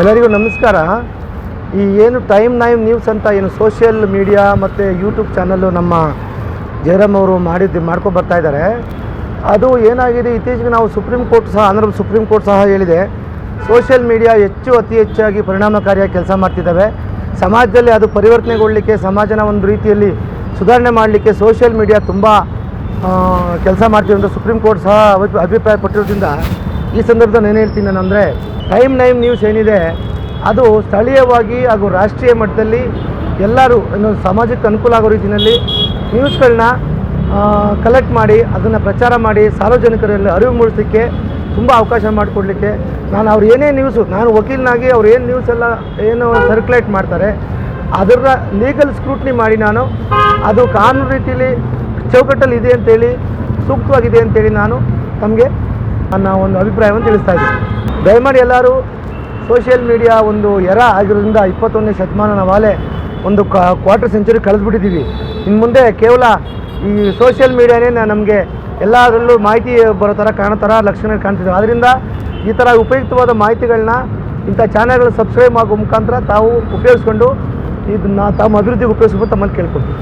ಎಲ್ಲರಿಗೂ ನಮಸ್ಕಾರ. ಈ ಏನು ಟೈಮ್ ನೈಮ್ ನ್ಯೂಸ್ ಅಂತ ಏನು ಸೋಷಿಯಲ್ ಮೀಡಿಯಾ ಮತ್ತು ಯೂಟ್ಯೂಬ್ ಚಾನಲ್ಲು ನಮ್ಮ ಜಯರಾಮ್ ಅವರು ಮಾಡಿದ್ದು ಮಾಡ್ಕೊಂಡು ಬರ್ತಾ ಇದ್ದಾರೆ. ಅದು ಏನಾಗಿದೆ, ಇತ್ತೀಚೆಗೆ ನಾವು ಸುಪ್ರೀಂ ಕೋರ್ಟ್ ಸಹ ಅಂದ್ರೆ ಸುಪ್ರೀಂ ಕೋರ್ಟ್ ಸಹ ಹೇಳಿದೆ. ಸೋಷಿಯಲ್ ಮೀಡಿಯಾ ಹೆಚ್ಚು, ಅತಿ ಹೆಚ್ಚಾಗಿ ಪರಿಣಾಮಕಾರಿಯಾಗಿ ಕೆಲಸ ಮಾಡ್ತಿದ್ದಾವೆ. ಸಮಾಜದಲ್ಲಿ ಅದು ಪರಿವರ್ತನೆಗೊಳ್ಳಲಿಕ್ಕೆ ಸಮಾಜನ ಒಂದು ರೀತಿಯಲ್ಲಿ ಸುಧಾರಣೆ ಮಾಡಲಿಕ್ಕೆ ಸೋಷಿಯಲ್ ಮೀಡಿಯಾ ತುಂಬ ಕೆಲಸ ಮಾಡ್ತೀವಿ ಅಂತ ಸುಪ್ರೀಂ ಕೋರ್ಟ್ ಸಹ ಅಭಿ- ಅಭಿಪ್ರಾಯಪಟ್ಟಿರೋದ್ರಿಂದ ಈ ಸಂದರ್ಭದಲ್ಲಿ ಏನು ಹೇಳ್ತೀನಿ ನಾನು ಅಂದರೆ ಟೈಮ್ ನೈಮ್ ನ್ಯೂಸ್ ಏನಿದೆ, ಅದು ಸ್ಥಳೀಯವಾಗಿ ಹಾಗೂ ರಾಷ್ಟ್ರೀಯ ಮಟ್ಟದಲ್ಲಿ ಎಲ್ಲರೂ ಒಂದು ಸಮಾಜಕ್ಕೆ ಅನುಕೂಲ ಆಗೋ ರೀತಿಯಲ್ಲಿ ನ್ಯೂಸ್ಗಳನ್ನ ಕಲೆಕ್ಟ್ ಮಾಡಿ, ಅದನ್ನು ಪ್ರಚಾರ ಮಾಡಿ, ಸಾರ್ವಜನಿಕರಲ್ಲಿ ಅರಿವು ಮೂಡಿಸಲಿಕ್ಕೆ ತುಂಬ ಅವಕಾಶ ಮಾಡಿಕೊಡ್ಲಿಕ್ಕೆ ನಾನು ಅವ್ರು ಏನೇ ನ್ಯೂಸು ನಾನು ವಕೀಲನಾಗಿ ಅವ್ರು ಏನು ನ್ಯೂಸ್ ಎಲ್ಲ ಏನು ಸರ್ಕ್ಯುಲೇಟ್ ಮಾಡ್ತಾರೆ, ಅದರ ಲೀಗಲ್ ಸ್ಕ್ರೂಟ್ನಿ ಮಾಡಿ ನಾನು, ಅದು ಕಾನೂನು ರೀತಿಯಲ್ಲಿ ಚೌಕಟ್ಟಲ್ಲಿ ಇದೆ ಅಂತೇಳಿ ಸೂಕ್ತವಾಗಿದೆ ಅಂತೇಳಿ ನಾನು ತಮಗೆ ನನ್ನ ಒಂದು ಅಭಿಪ್ರಾಯವನ್ನು ತಿಳಿಸ್ತಾ ಇದ್ದೀನಿ. ದಯಮಾಡಿ ಎಲ್ಲರೂ ಸೋಷಿಯಲ್ ಮೀಡಿಯಾ ಒಂದು ಎರ ಆಗಿರೋದ್ರಿಂದ ಇಪ್ಪತ್ತೊಂದನೇ ಶತಮಾನ ನಾವಾಲೆ ಒಂದು ಕ್ವಾರ್ಟರ್ ಸೆಂಚುರಿ ಕಳೆದ್ಬಿಟ್ಟಿದ್ದೀವಿ. ಇನ್ನು ಮುಂದೆ ಕೇವಲ ಈ ಸೋಷಿಯಲ್ ಮೀಡಿಯಾನೇ ನಮಗೆ ಎಲ್ಲದರಲ್ಲೂ ಮಾಹಿತಿ ಬರೋ ಥರ ಕಾಣೋ ಥರ ಲಕ್ಷಣ ಕಾಣ್ತಿದೆ ಆದ್ದರಿಂದ ಈ ಥರ ಉಪಯುಕ್ತವಾದ ಮಾಹಿತಿಗಳನ್ನ ಇಂಥ ಚಾನೆಲ್ಗಳು ಸಬ್ಸ್ಕ್ರೈಬ್ ಆಗೋ ಮುಖಾಂತರ ತಾವು ಉಪಯೋಗಿಸ್ಕೊಂಡು ಇದನ್ನು ತಮ್ಮ ಅಭಿವೃದ್ಧಿಗೆ ಉಪಯೋಗಿಸ್ಬೋದು ತಮ್ಮಲ್ಲಿ ಕೇಳ್ಕೊಳ್ತೀವಿ